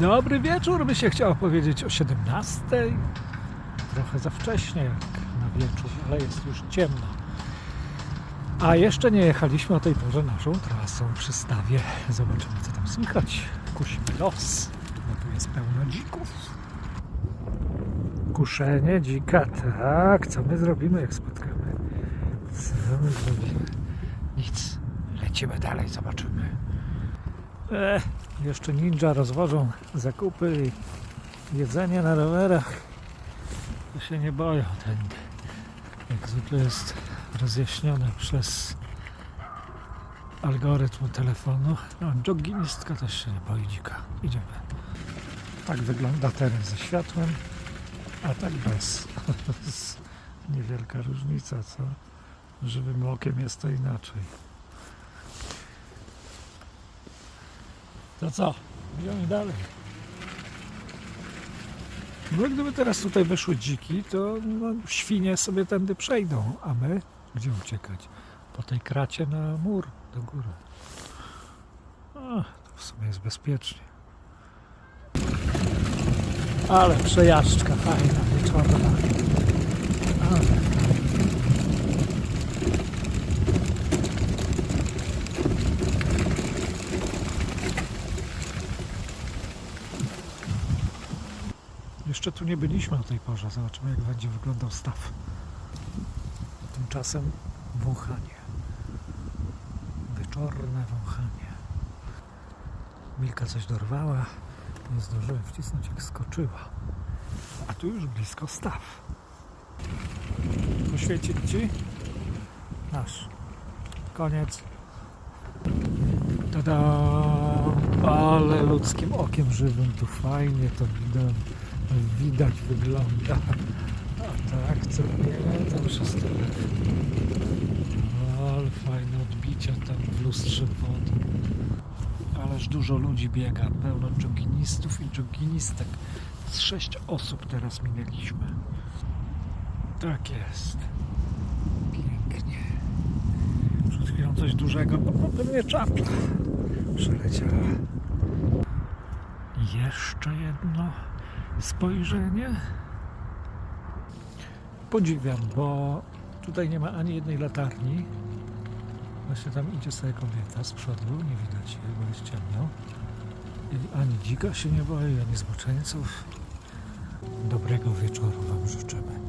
Dobry wieczór, by się chciało powiedzieć o 17. Trochę za wcześnie jak na wieczór, ale jest już ciemno. A jeszcze nie jechaliśmy o tej porze naszą trasą przy stawie. Zobaczymy, co tam słychać. Kusimy los, bo tu jest pełno dzików. Kuszenie dzika, tak. Co my zrobimy, jak spotkamy? Co my zrobimy? Nic. Lecimy dalej, zobaczymy. E, jeszcze ninja rozwożą zakupy i jedzenie na rowerach. To się nie boją. Ten, jak zwykle jest rozjaśnione przez algorytm telefonu. No, jogginistka też się nie boi dzika. Idziemy. Tak wygląda teren ze światłem, a tak bez. Niewielka różnica, co? Żywym okiem jest to inaczej. To co? Idziemy dalej. No gdyby teraz tutaj wyszły dziki, to no, świnie sobie tędy przejdą, a my gdzie uciekać? Po tej kracie na mur do góry. To w sumie jest bezpiecznie. Ale przejażdżka fajna, wieczorna. Ale Jeszcze tu nie byliśmy o tej porze. Zobaczymy, jak będzie wyglądał staw. Tymczasem wąchanie. Wieczorne wąchanie. Milka coś dorwała. Nie zdążyłem wcisnąć, jak skoczyła. A tu już blisko staw. Poświecić ci? Nasz. Koniec. Tada! Ale ludzkim okiem żywym tu fajnie to widać, widać wygląda. A tak, co nie, to już jest telefon. Ale fajne odbicia tam w lustrze wody. Ależ dużo ludzi biega, pełno joginistów i joginistek. Z sześć osób teraz minęliśmy. Tak jest. Pięknie. Przed chwilą coś dużego, no pewnie czapla przeleciała. Jeszcze jedno spojrzenie. Podziwiam, bo tutaj nie ma ani jednej latarni. Właśnie tam idzie sobie kobieta z przodu, nie widać jej, bo jest ciemno. I ani dzika się nie boi, ani zboczeńców. Dobrego wieczoru Wam życzymy.